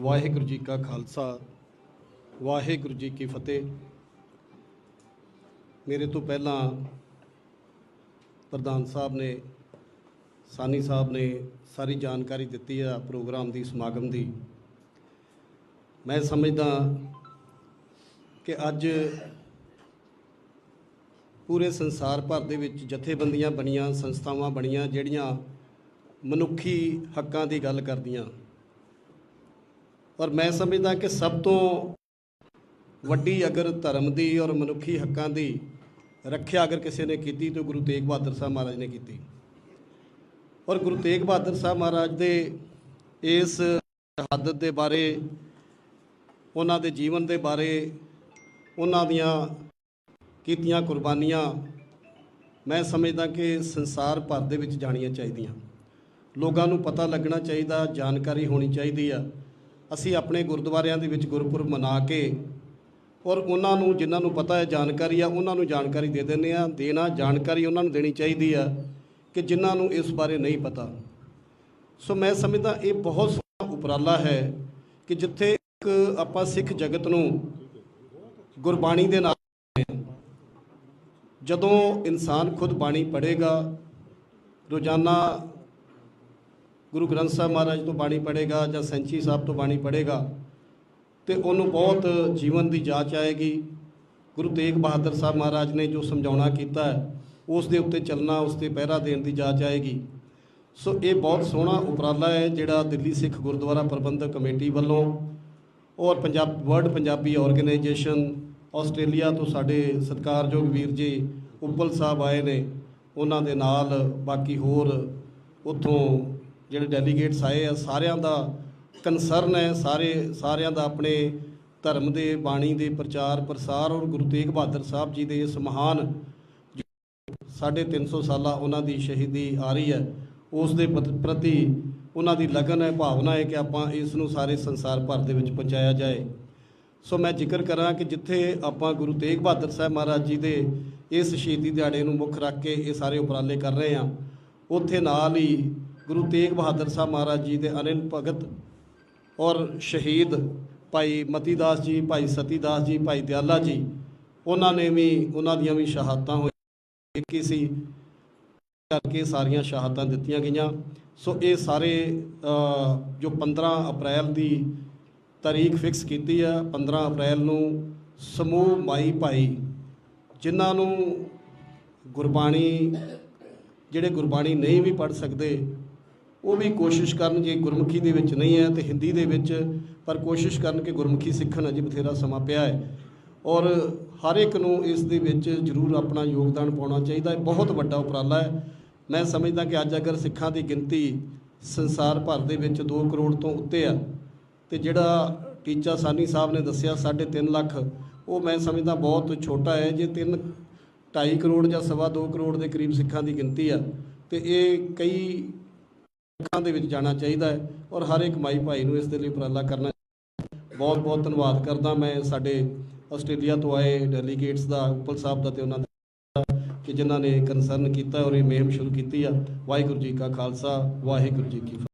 ਵਾਹਿਗੁਰੂ ਜੀ ਕਾ ਖਾਲਸਾ, ਵਾਹਿਗੁਰੂ ਜੀ ਕੀ ਫਤਿਹ। ਮੇਰੇ ਤੋਂ ਪਹਿਲਾਂ ਪ੍ਰਧਾਨ ਸਾਹਿਬ ਨੇ, ਸਾਨੀ ਸਾਹਿਬ ਨੇ ਸਾਰੀ ਜਾਣਕਾਰੀ ਦਿੱਤੀ ਆ ਪ੍ਰੋਗਰਾਮ ਦੀ, ਸਮਾਗਮ ਦੀ। ਮੈਂ ਸਮਝਦਾ ਕਿ ਅੱਜ ਪੂਰੇ ਸੰਸਾਰ ਭਰ ਦੇ ਵਿੱਚ ਜਥੇਬੰਦੀਆਂ ਬਣੀਆਂ, ਸੰਸਥਾਵਾਂ ਬਣੀਆਂ, ਜਿਹੜੀਆਂ ਮਨੁੱਖੀ ਹੱਕਾਂ ਦੀ ਗੱਲ ਕਰਦੀਆਂ। ਔਰ ਮੈਂ ਸਮਝਦਾ ਕਿ ਸਭ ਤੋਂ ਵੱਡੀ ਅਗਰ ਧਰਮ ਦੀ ਔਰ ਮਨੁੱਖੀ ਹੱਕਾਂ ਦੀ ਰੱਖਿਆ ਅਗਰ ਕਿਸੇ ਨੇ ਕੀਤੀ ਤਾਂ ਗੁਰੂ ਤੇਗ ਬਹਾਦਰ ਸਾਹਿਬ ਮਹਾਰਾਜ ਨੇ ਕੀਤੀ। ਔਰ ਗੁਰੂ ਤੇਗ ਬਹਾਦਰ ਸਾਹਿਬ ਮਹਾਰਾਜ ਦੇ ਇਸ ਸ਼ਹਾਦਤ ਦੇ ਬਾਰੇ, ਉਹਨਾਂ ਦੇ ਜੀਵਨ ਦੇ ਬਾਰੇ, ਉਹਨਾਂ ਦੀਆਂ ਕੀਤੀਆਂ ਕੁਰਬਾਨੀਆਂ ਮੈਂ ਸਮਝਦਾ ਕਿ ਸੰਸਾਰ ਭਰ ਦੇ ਵਿੱਚ ਜਾਣੀਆਂ ਚਾਹੀਦੀਆਂ। ਲੋਕਾਂ ਨੂੰ ਪਤਾ ਲੱਗਣਾ ਚਾਹੀਦਾ, ਜਾਣਕਾਰੀ ਹੋਣੀ ਚਾਹੀਦੀ ਆ। ਅਸੀਂ ਆਪਣੇ ਗੁਰਦੁਆਰਿਆਂ ਦੇ ਵਿੱਚ ਗੁਰਪੁਰਬ ਮਨਾ ਕੇ ਔਰ ਉਹਨਾਂ ਨੂੰ, ਜਿਨ੍ਹਾਂ ਨੂੰ ਪਤਾ ਹੈ ਜਾਣਕਾਰੀ ਆ, ਉਹਨਾਂ ਨੂੰ ਜਾਣਕਾਰੀ ਦੇ ਦਿੰਦੇ ਆ ਦੇਣਾ, ਜਾਣਕਾਰੀ ਉਹਨਾਂ ਨੂੰ ਦੇਣੀ ਚਾਹੀਦੀ ਆ ਕਿ ਜਿਨ੍ਹਾਂ ਨੂੰ ਇਸ ਬਾਰੇ ਨਹੀਂ ਪਤਾ। ਸੋ ਮੈਂ ਸਮਝਦਾ ਇਹ ਬਹੁਤ ਸੋਹਣਾ ਉਪਰਾਲਾ ਹੈ ਕਿ ਜਿੱਥੇ ਇੱਕ ਆਪਾਂ ਸਿੱਖ ਜਗਤ ਨੂੰ ਗੁਰਬਾਣੀ ਦੇ ਨਾਲ ਜਦੋਂ ਇਨਸਾਨ ਖੁਦ ਬਾਣੀ ਪੜ੍ਹੇਗਾ, ਰੋਜ਼ਾਨਾ ਗੁਰੂ ਗ੍ਰੰਥ ਸਾਹਿਬ ਮਹਾਰਾਜ ਤੋਂ ਬਾਣੀ ਪੜ੍ਹੇਗਾ ਜਾਂ ਸੈਂਚੀ ਸਾਹਿਬ ਤੋਂ ਬਾਣੀ ਪੜ੍ਹੇਗਾ, ਤੇ ਉਹਨੂੰ ਬਹੁਤ ਜੀਵਨ ਦੀ ਜਾਂਚ ਆਏਗੀ। ਗੁਰੂ ਤੇਗ ਬਹਾਦਰ ਸਾਹਿਬ ਮਹਾਰਾਜ ਨੇ ਜੋ ਸਮਝਾਉਣਾ ਕੀਤਾ ਹੈ, ਉਸ ਦੇ ਉੱਤੇ ਚੱਲਣਾ, ਉਸ ਤੇ ਪਹਿਰਾ ਦੇਣ ਦੀ ਜਾਂਚ ਆਏਗੀ। ਸੋ ਇਹ ਬਹੁਤ ਸੋਹਣਾ ਉਪਰਾਲਾ ਹੈ, ਜਿਹੜਾ ਦਿੱਲੀ ਸਿੱਖ ਗੁਰਦੁਆਰਾ ਪ੍ਰਬੰਧਕ ਕਮੇਟੀ ਵੱਲੋਂ ਔਰ Punjab, world Punjabi organisation Australia ਤੋਂ ਸਾਡੇ ਸਤਿਕਾਰਯੋਗ ਵੀਰ ਜੀ ਉੱਪਲ ਸਾਹਿਬ ਆਏ ਨੇ, ਉਹਨਾਂ ਦੇ ਨਾਲ ਬਾਕੀ ਹੋਰ ਉੱਥੋਂ ਜਿਹੜੇ ਡੈਲੀਗੇਟਸ ਆਏ ਆ, ਸਾਰਿਆਂ ਦਾ ਕੰਸਰਨ ਹੈ, ਸਾਰੇ, ਸਾਰਿਆਂ ਦਾ ਆਪਣੇ ਧਰਮ ਦੇ, ਬਾਣੀ ਦੇ ਪ੍ਰਚਾਰ, ਪ੍ਰਸਾਰ ਔਰ ਗੁਰੂ ਤੇਗ ਬਹਾਦਰ ਸਾਹਿਬ ਜੀ ਦੇ ਇਸ ਮਹਾਨ ਸਾਢੇ 300 ਸਾਲਾ ਉਹਨਾਂ ਦੀ ਸ਼ਹੀਦੀ ਆ ਰਹੀ ਹੈ, ਉਸ ਦੇ ਪ੍ਰਤੀ ਉਹਨਾਂ ਦੀ ਲਗਨ ਹੈ, ਭਾਵਨਾ ਹੈ ਕਿ ਆਪਾਂ ਇਸ ਨੂੰ ਸਾਰੇ ਸੰਸਾਰ ਭਰ ਦੇ ਵਿੱਚ ਪਹੁੰਚਾਇਆ ਜਾਏ। ਸੋ ਮੈਂ ਜ਼ਿਕਰ ਕਰਾਂ ਕਿ ਜਿੱਥੇ ਆਪਾਂ ਗੁਰੂ ਤੇਗ ਬਹਾਦਰ ਸਾਹਿਬ ਮਹਾਰਾਜ ਜੀ ਦੇ ਇਸ ਸ਼ਹੀਦੀ ਦਿਹਾੜੇ ਨੂੰ ਮੁੱਖ ਰੱਖ ਕੇ ਇਹ ਸਾਰੇ ਉਪਰਾਲੇ ਕਰ ਰਹੇ ਹਾਂ, ਉੱਥੇ ਨਾਲ ਹੀ ਗੁਰੂ ਤੇਗ ਬਹਾਦਰ ਸਾਹਿਬ ਮਹਾਰਾਜ ਜੀ ਦੇ ਅਨਿਲ ਭਗਤ ਔਰ ਸ਼ਹੀਦ ਭਾਈ ਮਤੀਦਾਸ ਜੀ, ਭਾਈ ਸਤੀਦਾਸ ਜੀ, ਭਾਈ ਦਿਆਲਾ ਜੀ, ਉਹਨਾਂ ਨੇ ਵੀ, ਉਹਨਾਂ ਦੀਆਂ ਵੀ ਸ਼ਹਾਦਤਾਂ ਹੋਈਆਂ। ਕੀ ਸੀ, ਕਰਕੇ ਸਾਰੀਆਂ ਸ਼ਹਾਦਤਾਂ ਦਿੱਤੀਆਂ ਗਈਆਂ। ਸੋ ਇਹ ਸਾਰੇ ਜੋ 15 ਅਪ੍ਰੈਲ ਦੀ ਤਾਰੀਖ ਫਿਕਸ ਕੀਤੀ ਆ 15 ਅਪ੍ਰੈਲ ਨੂੰ ਸਮੂਹ ਮਾਈ ਭਾਈ, ਜਿਨ੍ਹਾਂ ਨੂੰ ਗੁਰਬਾਣੀ, ਜਿਹੜੇ ਗੁਰਬਾਣੀ ਨਹੀਂ ਵੀ ਪੜ੍ਹ ਸਕਦੇ ਉਹ ਵੀ ਕੋਸ਼ਿਸ਼ ਕਰਨ ਜੇ ਗੁਰਮੁਖੀ ਦੇ ਵਿੱਚ ਨਹੀਂ ਹੈ ਤੇ ਹਿੰਦੀ ਦੇ ਵਿੱਚ, ਪਰ ਕੋਸ਼ਿਸ਼ ਕਰਨ ਕਿ ਗੁਰਮੁਖੀ ਸਿੱਖਣ ਅਜੇ ਬਥੇਰਾ ਸਮਾਂ ਪਿਆ ਹੈ। ਔਰ ਹਰ ਇੱਕ ਨੂੰ ਇਸ ਦੇ ਵਿੱਚ ਜ਼ਰੂਰ ਆਪਣਾ ਯੋਗਦਾਨ ਪਾਉਣਾ ਚਾਹੀਦਾ ਹੈ। ਬਹੁਤ ਵੱਡਾ ਉਪਰਾਲਾ ਹੈ। ਮੈਂ ਸਮਝਦਾ ਕਿ ਅੱਜ ਅਗਰ ਸਿੱਖਾਂ ਦੀ ਗਿਣਤੀ ਸੰਸਾਰ ਭਰ ਦੇ ਵਿੱਚ 2 ਕਰੋੜ ਤੋਂ ਉੱਤੇ ਆ, ਤੇ ਜਿਹੜਾ ਟੀਚਾ ਸਾਨੀ ਸਾਹਿਬ ਨੇ ਦੱਸਿਆ 3.5 ਲੱਖ, ਉਹ ਮੈਂ ਸਮਝਦਾ ਬਹੁਤ ਛੋਟਾ ਹੈ। ਜੇ 3 2.5 ਕਰੋੜ ਜਾਂ ਸਵਾ 2 ਕਰੋੜ ਦੇ ਕਰੀਬ ਸਿੱਖਾਂ ਦੀ ਗਿਣਤੀ ਆ, ਤੇ ਇਹ ਕਈ ਲੱਖਾਂ ਦੇ ਵਿੱਚ ਜਾਣਾ ਚਾਹੀਦਾ ਹੈ ਔਰ ਹਰ ਇੱਕ ਮਾਈ ਭਾਈ ਨੂੰ ਇਸ ਦੇ ਲਈ ਉਪਰਾਲਾ ਕਰਨਾ ਬਹੁਤ ਬਹੁਤ ਧੰਨਵਾਦ ਕਰਦਾ ਮੈਂ ਸਾਡੇ ਆਸਟ੍ਰੇਲੀਆ ਤੋਂ ਆਏ ਡੈਲੀਗੇਟਸ ਦਾ, ਉੱਪਲ ਸਾਹਿਬ ਦਾ ਤੇ ਉਹਨਾਂ ਦਾ ਕਿ ਜਿਨ੍ਹਾਂ ਨੇ ਕੰਸਰਨ ਕੀਤਾ ਔਰ ਇਹ ਮੁਹਿੰਮ ਸ਼ੁਰੂ ਕੀਤੀ ਆ। ਵਾਹਿਗੁਰੂ ਜੀ ਕਾ ਖਾਲਸਾ, ਵਾਹਿਗੁਰੂ ਜੀ ਕੀ ਫਤਿਹ।